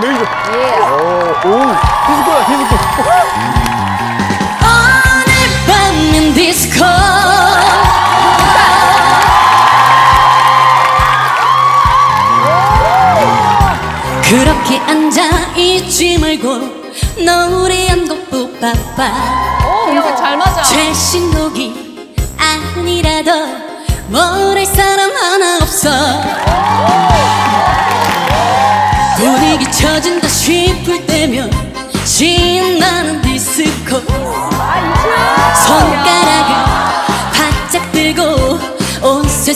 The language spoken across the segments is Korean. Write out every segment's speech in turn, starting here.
메이저. 오, 오, 디스코야, 디스코. 오늘 밤은 디스코 그렇게 앉아 있지 말고 노래 한곡 뽑아봐 오, 이거 잘 맞아. 최신곡이 아니라도 뭘할 사람 하나 없어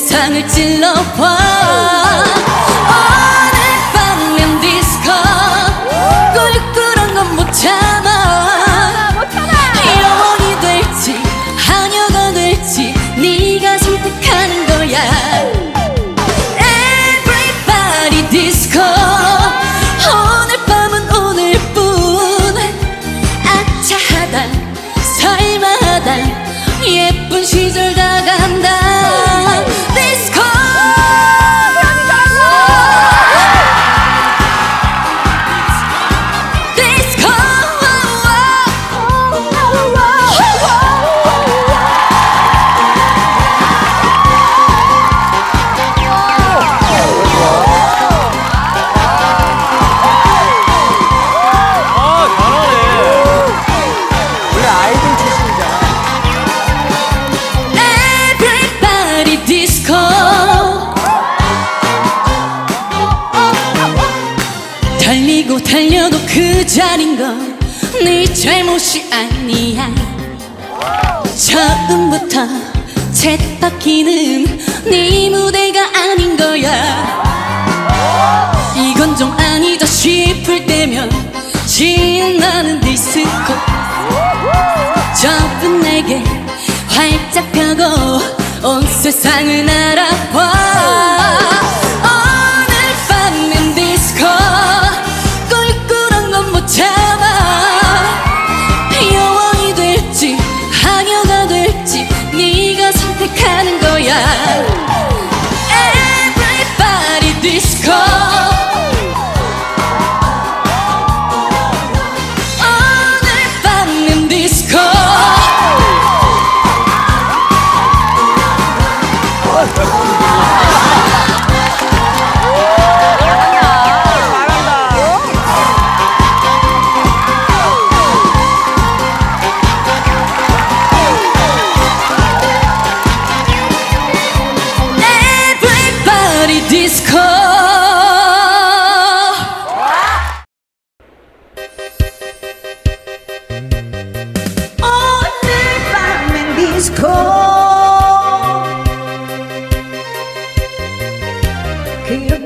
세상을 찔러봐 네 잘못이 아니야. 처음부터 쳇바퀴는 네 무대가 아닌 거야. 이건 좀 아니다 싶을 때면 신나는 디스코. 접은 내게 활짝 펴고 온 세상을 날아봐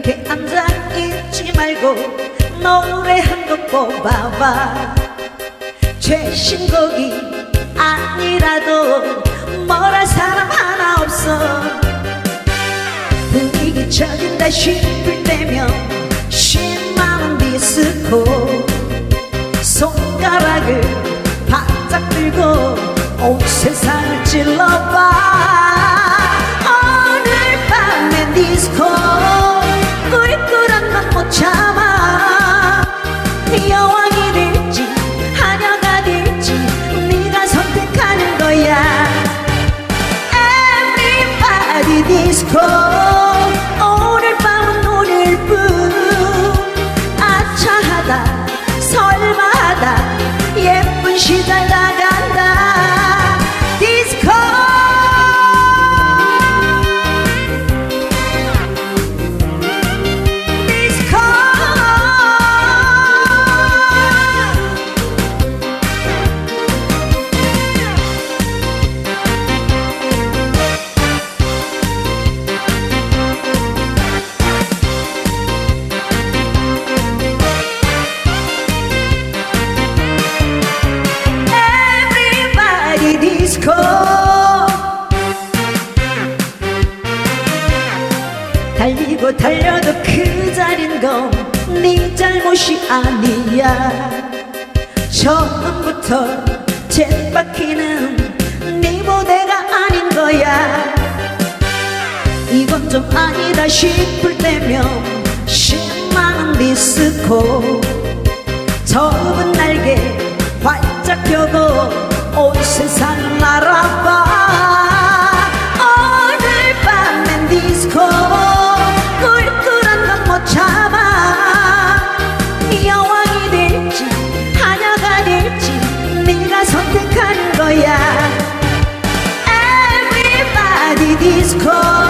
그렇게 앉아 있지 말고 노래 한 곡 뽑아봐. 최신곡이 아니라도 뭘할 사람 하나 없어. 분위기 처진다 싶을 때면 신나는 디스코 손가락을 바짝 들고 온 세상을 찔러봐. 오늘 밤엔 디스코 참 달려도 그 자린 건네 잘못이 아니야. 처음부터 쳇바퀴는 네 무대가 아닌 거야. 이건 좀 아니다 싶을 때면 10만원 디스코. 좁은 날개 활짝 펴고 온 세상 알아봐 these clothes.